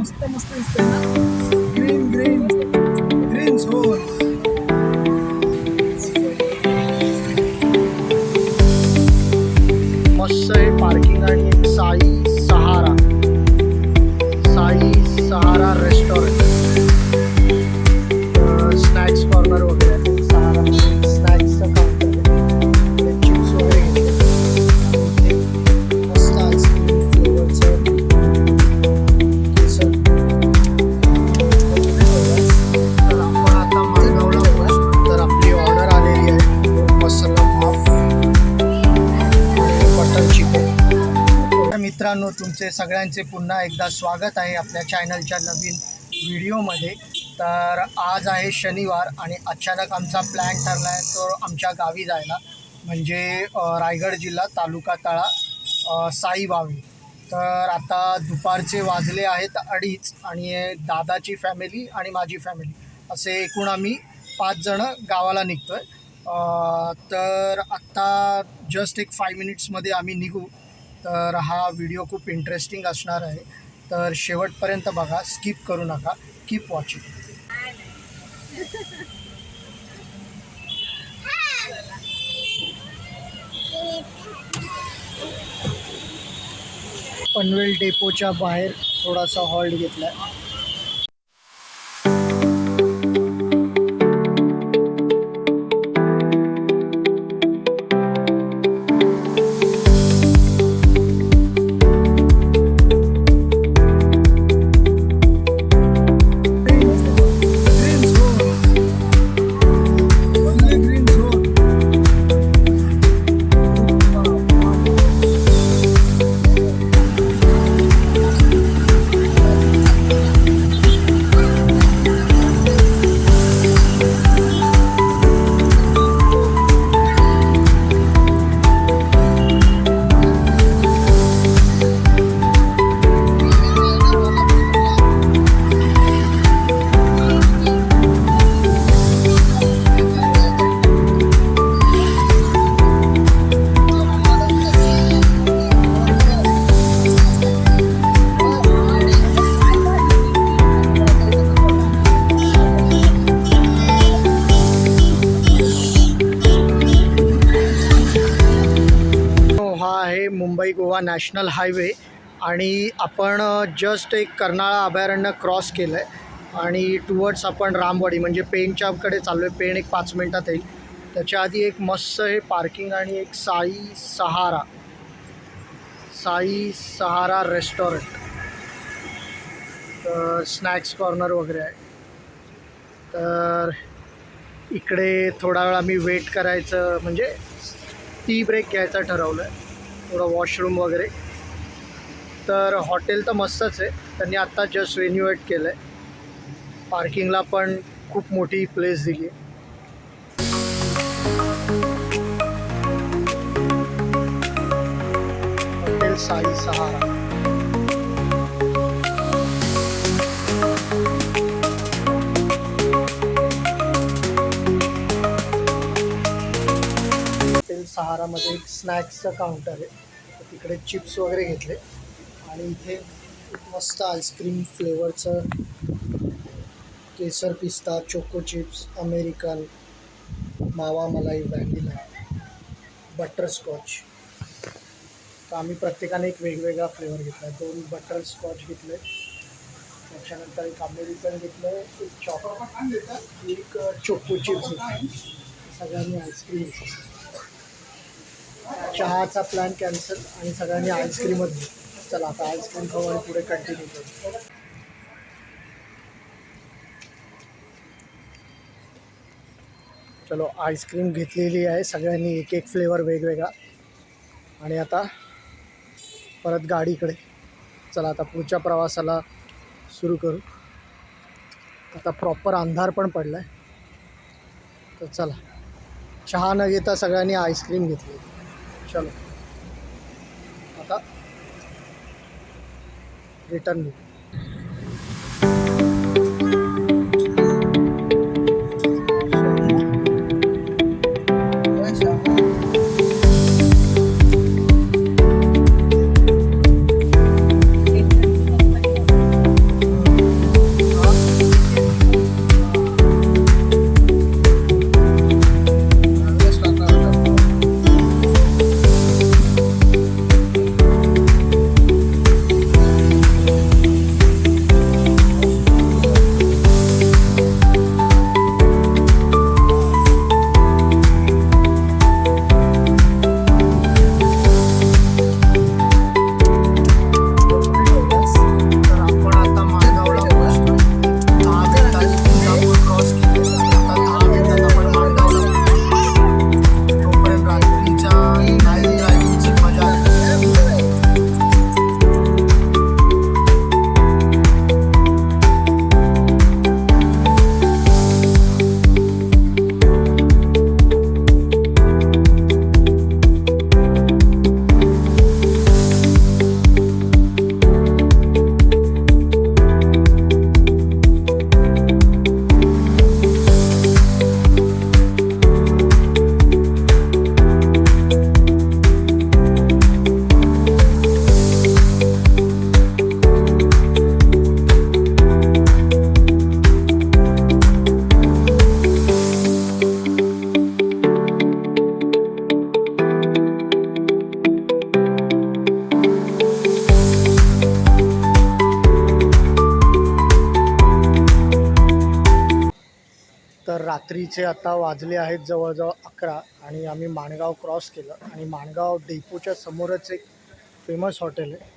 मस्त मस्त दिसतंय ना. ग्रीन ग्रीन ग्रीन झोन सगळ्यांचे पुन्हा एकदा स्वागत आहे आपल्या चॅनलच्या नवीन व्हिडिओमध्ये तर आज आहे शनिवार आणि अचानक आमचा प्लॅन ठरला आहे तो आमच्या गावी जायला. म्हणजे रायगड जिल्हा तालुका तळा साईबावी तर आता दुपारचे वाजले आहेत अडीच आणि दादाची फॅमिली आणि माझी फॅमिली असे एकूण आम्ही पाच जणं गावाला निघतो आहे तर आत्ता जस्ट एक फाय मिनिट्समध्ये आम्ही निघू. तर हा व्हिडिओ खूप इंटरेस्टिंग असणार आहे. तर शेवटपर्यंत बघा स्किप करू नका. कीप वॉचिंग पनवेल डेपोच्या बाहेर थोडासा हॉल्ट घेतला आहे गोवा नॅशनल हायवे आणि आपण जस्ट एक कर्नाळा अभयारण्य क्रॉस केलं आहे आणि टुवर्ड्स आपण रामवाडी म्हणजे पेणच्याकडे चाललो आहे पेण एक पाच मिनटात येईल. त्याच्या आधी एक मस्त हे पार्किंग आणि एक साई सहारा साई सहारा रेस्टॉरंट तर स्नॅक्स कॉर्नर वगैरे आहे. तर इकडे थोडा वेळ आम्ही वेट करायचं म्हणजे टी ब्रेक घ्यायचं ठरवलं आहे थोडं वॉशरूम वगैरे. तर हॉटेल तर मस्तच आहे. त्यांनी आत्ता जस्ट रिन्युएट केलं आहे पार्किंगला पण खूप मोठी प्लेस दिली आहे. हॉटेल साई सहारा सहारामध्ये एक स्नॅक्सचं काउंटर आहे. तर तिकडे चिप्स वगैरे घेतले. आणि इथे मस्त आईस्क्रीम फ्लेवरचं केसर पिस्ता चोको चिप्स अमेरिकन मावा मलाई व्हॅनिला बटरस्कॉच. तर आम्ही प्रत्येकाने एक वेगवेगळा फ्लेवर घेतला. दोन बटरस्कॉच घेतले. त्याच्यानंतर एक अमेरिकन घेतलं एक चॉकलेट एक चोको चिप्स घेतले. सगळ्यांनी आईस्क्रीम घेतली. चहाचा प्लॅन कॅन्सल आणि सगळ्यांनी आईस्क्रीमच चला आता आईस्क्रीम खाऊ आणि पुढे कंटिन्यू करू. चलो आईस्क्रीम घेतलेली आहे. सगळ्यांनी एक एक फ्लेवर वेगवेगळा. आणि आता परत गाडीकडे. चला आता पुढच्या प्रवासाला सुरू करू. आता प्रॉपर अंधार पण पडला आहे तर चला. चहा न घेता सगळ्यांनी आईस्क्रीम घेतली चलो। आता रिटर्न रात्रीचे आता वाजले आहेत जवळजवळ अकरा आणि आम्ही माणगाव क्रॉस केलं आणि माणगाव डेपोच्या समोरच एक फेमस हॉटेल आहे.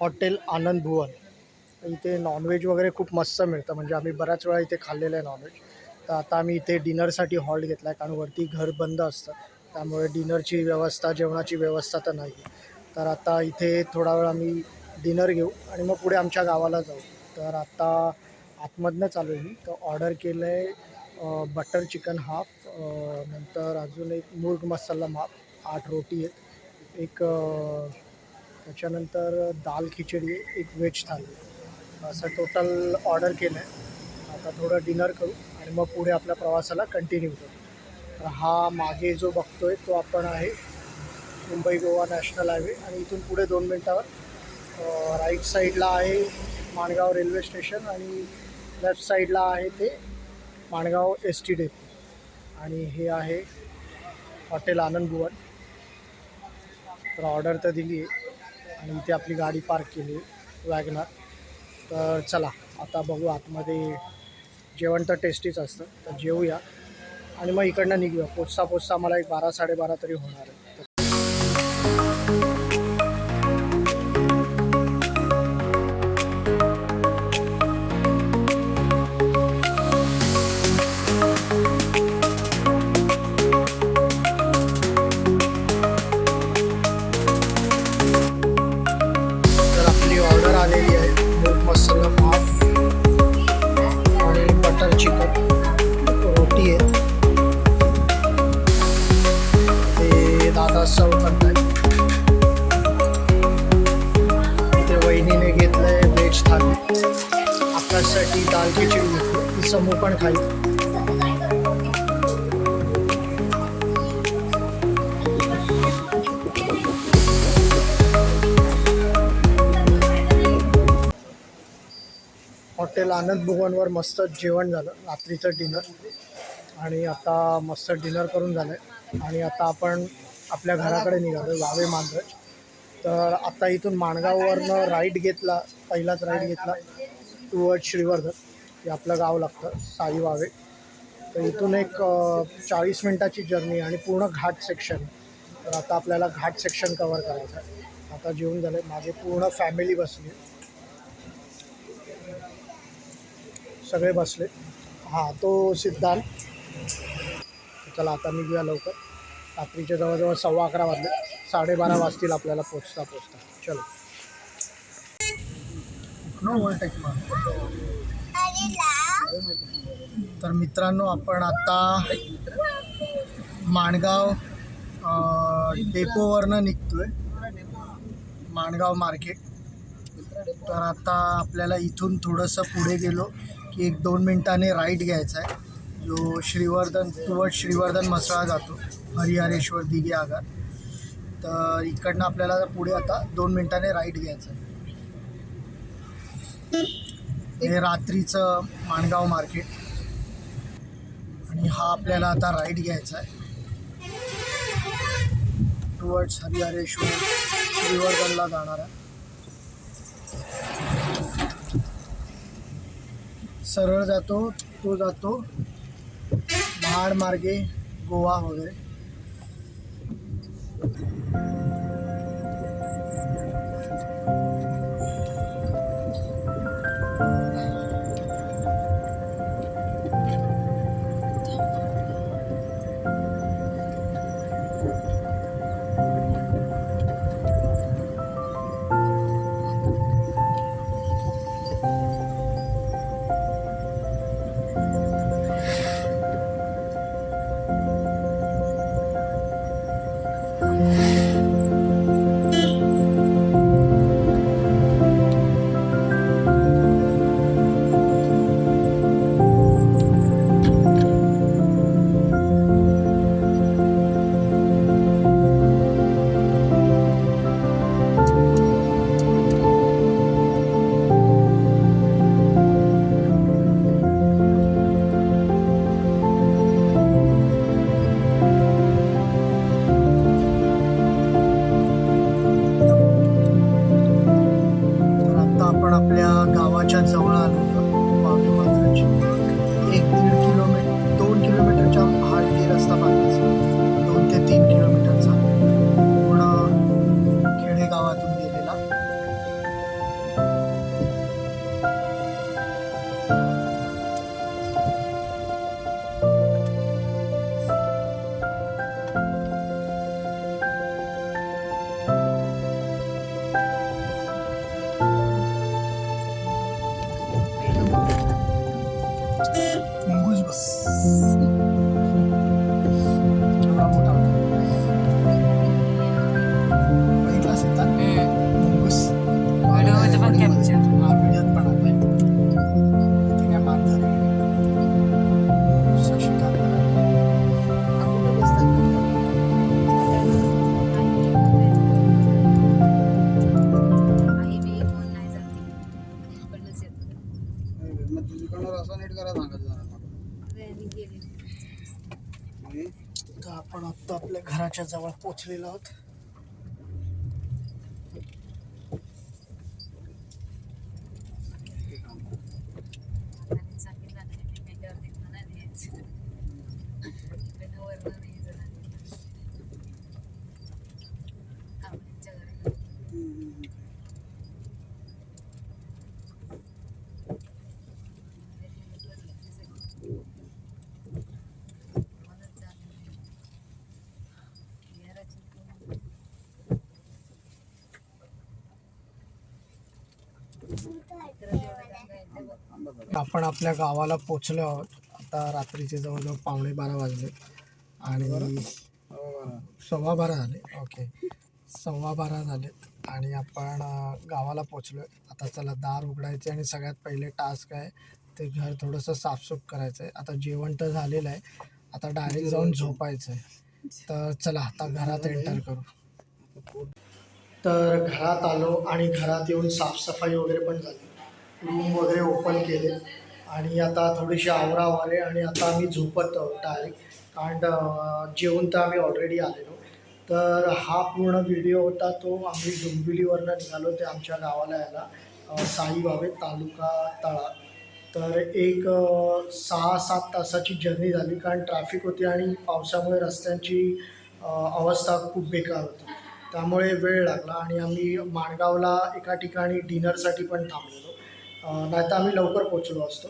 हॉटेल आनंद भुवन. इथे नॉनव्हेज वगैरे खूप मस्त मिळतं. म्हणजे आम्ही बऱ्याच वेळा इथे खाल्लेलं आहे नॉनव्हेज तर आता आम्ही इथे डिनरसाठी हॉल्ट घेतला आहे कारण वरती घर बंद असतं. त्यामुळे डिनरची व्यवस्था जेवणाची व्यवस्था तर नाही. तर आता इथे थोडा वेळ आम्ही डिनर घेऊ आणि मग पुढे आमच्या गावाला जाऊ. तर आता आतमधनं चालू आहे मी तर ऑर्डर केलं आहे बटर चिकन हाफ नंतर अजून एक मुर्ग मसाला हाफ आठ रोटी आहेत. एक त्याच्यानंतर दाल खिचडी आहे एक व्हेज थाली. असं टोटल ऑर्डर केलं आहे आता थोडं डिनर करू आणि मग पुढे आपल्या प्रवासाला कंटिन्यू करू. तर हा मागे जो बघतो आहे तो आपण आहे मुंबई गोवा नॅशनल हायवे आणि इथून पुढे दोन मिनटावर राईट साईडला आहे माणगाव रेल्वे स्टेशन आणि लेफ्ट साईडला आहे ते माणगाव एस टी डेपो आणि हे आहे हॉटेल आनंद भुवन. तर ऑर्डर तर दिली आहे आणि इथे आपली गाडी पार्क केली आहे वॅगनार तर चला आता बघू आतमध्ये जेवण तर टेस्टीच असतं तर जेवूया. आणि मग इकडनं निघूया. पोचता पोचता मला एक बारा साडेबारा तरी होणार आहे. ती हॉटेल आनंद भुवनवर मस्त जेवण झालं रात्रीचं डिनर आणि आता मस्त डिनर करून झालं आहे आणि आता आपण आपल्या घराकडे निघालो वावे मांजरज तर आता इथून माणगाववरनं राईड घेतला पहिलाच राईड घेतला टुवर्ड श्रीवर्धन. हे आपलं गाव लागतं साई वावे तर इथून एक चाळीस मिनटाची जर्नी आणि पूर्ण घाट सेक्शन. तर आता आपल्याला घाट सेक्शन कवर करायचं आहे. आता जेवून झालं. माझी पूर्ण फॅमिली बसली. आहे. सगळे बसले. हां तो सिद्धांत. चला आता निघूया लवकर. रात्रीचे जवळजवळ सव्वा अकरा वाजले. साडेबारा वाजतील आपल्याला पोचता पोचता चलो. तर मित्रांनो आपण आता माणगाव डेपोवरनं डेपोवरनं निघतोय. माणगाव मार्केट. तर आता आपल्याला इथून थोडंसं पुढे गेलो की एक दोन मिनटाने राईट घ्यायचा आहे. जो श्रीवर्धन टुवर्ड श्रीवर्धन मसळा जातो हरिहरेश्वर दिघे आगार. तर इकडनं आपल्याला पुढे आता दोन मिनटाने राईट घ्यायचं आहे. हे रात्रीचं माणगाव मार्केट. आणि हा आपल्याला आता राईट घ्यायचा आहे. टुवर्ड्स हरिहरेश्वर श्रीवर्धनला जाणार आहे. सरळ जातो तो जातो. महाड मार्गे गोवा वगैरे. हो गावाच्या जवळ आलो वावे मांजराची एक दीड किलोमीटर दोन किलोमीटरच्या हार्डली रस्ता बांधला. आपल्या घराच्या जवळ पोचलेलो आहोत आणि सांगितलं नाही मी मेट्यावर तिथं नाही न्यायचं इकडनं वरनं नाही जाणार कामण्यांच्या घरी म्हणून जाणं नाही. घराची कोण- इकडं जेवढं गंगा आहे तेवढं आपण आपल्या गावाला पोचलो आहोत. आता रात्रीचे जवळजवळ पावणे बारा वाजले. आणि. सव्वा बारा झाले. ओके. सव्वा बारा झाले. आणि आपण गावाला पोचलो आता चला दार उघडायचे आणि सगळ्यात पहिले टास्क आहे ते घर थोडंसं साफसूफ करायचं आहे आता जेवण तर झालेलं आहे. आता डायरेक्ट जाऊन झोपायचं आहे तर चला आता घरात एंटर करू. तर घरात आलो आणि घरात येऊन साफसफाई वगैरे पण झाली. रूम वगैरे ओपन केले. आणि आता थोडीशी आवरावर आहे आणि आता आम्ही झोपत आहोत डायरेक्ट कारण जेवून तर आम्ही ऑलरेडी आलेलो. तर हा पूर्ण व्हिडिओ होता तो आम्ही डोंबिवलीवरनं निघालो ते आमच्या गावाला यायला. साईबाबे तालुका तळा. तर एक सहा सात तासाची जर्नी झाली कारण ट्रॅफिक होती आणि पावसामुळे रस्त्यांची अवस्था खूप बेकार होती. त्यामुळे वेळ लागला आणि आम्ही माणगावला एका ठिकाणी डिनरसाठी पण थांबलेलो. नाहीतर आम्ही लवकर पोचलो असतो.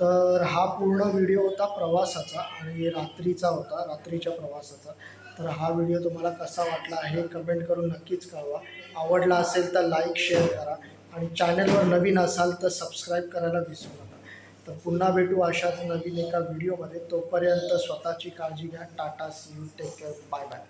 तर हा पूर्ण व्हिडिओ होता प्रवासाचा आणि रात्रीचा होता रात्रीच्या प्रवासाचा. तर हा व्हिडिओ तुम्हाला कसा वाटला हे कमेंट करून नक्कीच कळवा. आवडला असेल तर लाईक शेअर करा आणि चॅनलवर नवीन असाल तर सबस्क्राईब करायला विसरू नका. तर पुन्हा भेटू अशाच नवीन एका व्हिडिओमध्ये. तोपर्यंत स्वतःची काळजी घ्या. Tata see you take care bye bye